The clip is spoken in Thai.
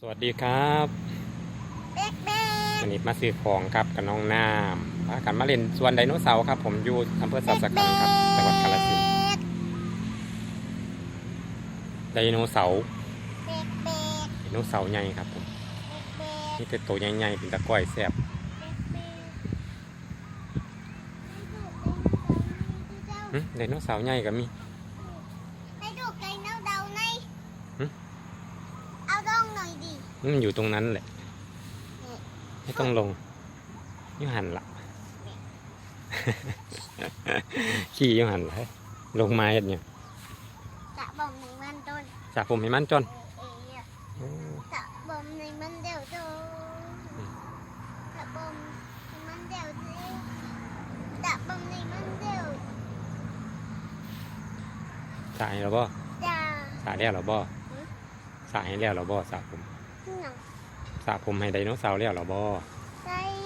สวัสดีครับเบ๊กเบ๊กวันนี้มาซื้อของครับกับน้องน้ำพากันมาเล่นสวนไดโนเสาร์ครับ ผมอยู่อำเภอสับสกันครับ จังหวัดกาฬสินธุ์ไดโนเสาร์เบ๊กเบ๊กไดโนเสาร์ใหญ่ครับผมเบ๊กนี่เป็นตัวใหญ่ๆเป็นตะกร้อยแซ่บเบ๊กเบ๊กหึไดโนเสาร์ใหญ่ก็มี ให้ดูไก่เน่าเดาใน หึ เอาดองหน่อยดิ มันอยู่ตรงนั้นแหละ ไม่ต้องลงอยูหันละขี่อยูหันละเฮ้ยลงมาเห็นเนี่ยจะบ่มหนึ่งมันต้นจากผมให้มันจนเอ๋ยโอ้จะบ่มหนึ่งมันเดียวโตอืมจะบ่มหนึ่งมันเดียวดิจะบ่มหนึ่งมันเดียวสายแล้วบ่จ้าสายแล้วเหรอบ่หึสายให้แล้วเหรอบ่สระผมหนัง สระผมให้ไดโนเสาร์แล้วเหรอบ่ใส่ไปดู